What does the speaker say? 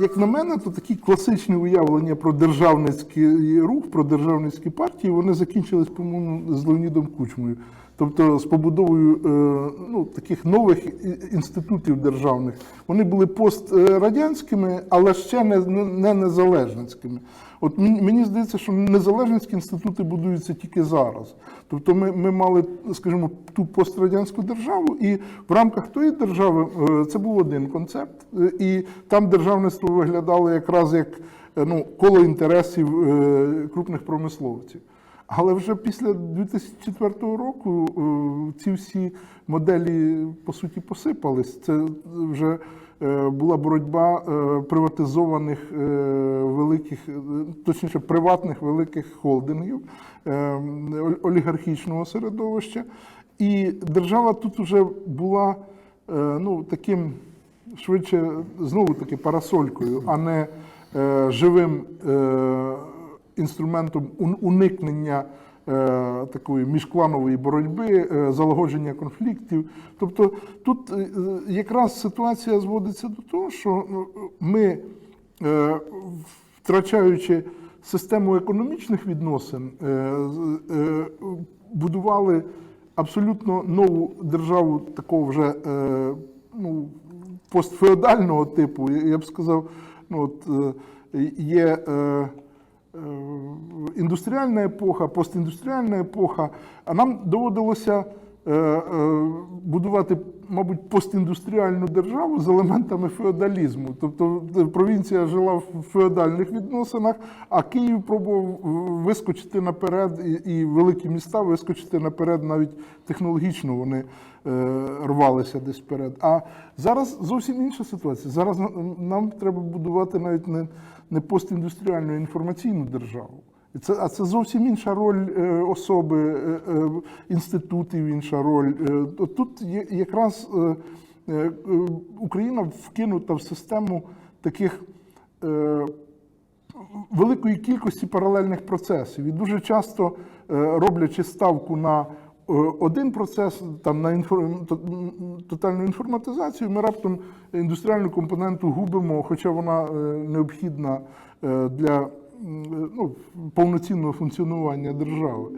як на мене, то такі класичні уявлення про державницький рух, про державницькі партії, вони закінчились, по-моєму, з Леонідом Кучмою. Тобто з побудовою е, ну, таких нових інститутів державних. Вони були пострадянськими, але ще не, не незалежницькими. От мені, здається, що незалежницькі інститути будуються тільки зараз. Тобто ми, ми мали, скажімо, ту пострадянську державу, і в рамках тої держави е, це був один концепт, е, і там державництво виглядало якраз як е, ну, коло інтересів е, крупних промисловців. Але вже після 2004 року е, ці всі моделі по суті посипались. Це вже була боротьба приватизованих великих, точніше приватних великих холдингів олігархічного середовища. І держава тут вже була ну, таким швидше знову таки парасолькою, а не е, живим е, інструментом уникнення е, такої міжкланової боротьби, е, залагодження конфліктів. Тобто тут е, якраз ситуація зводиться до того, що ну, ми, е, втрачаючи систему економічних відносин, е, е, будували абсолютно нову державу такого вже е, ну, постфеодального типу. Я б сказав, ну, от, е, є. е, е, індустріальна епоха, постіндустріальна епоха, а нам доводилося будувати, мабуть, постіндустріальну державу з елементами феодалізму. Тобто е, провінція жила в феодальних відносинах, а Київ пробував е, вискочити наперед, і, великі міста вискочити наперед, навіть технологічно вони е, рвалися десь вперед. А зараз зовсім інша ситуація. Зараз нам треба будувати навіть не, не постіндустріальну а інформаційну державу. Це, а це зовсім інша роль е, особи, е, е, інститутів, інша роль. Тут є, якраз Україна вкинута в систему таких великої кількості паралельних процесів. І дуже часто, роблячи ставку на один процес, там на інфор... тотальну інформатизацію, ми раптом індустріальну компоненту губимо, хоча вона необхідна для ну, повноцінного функціонування держави.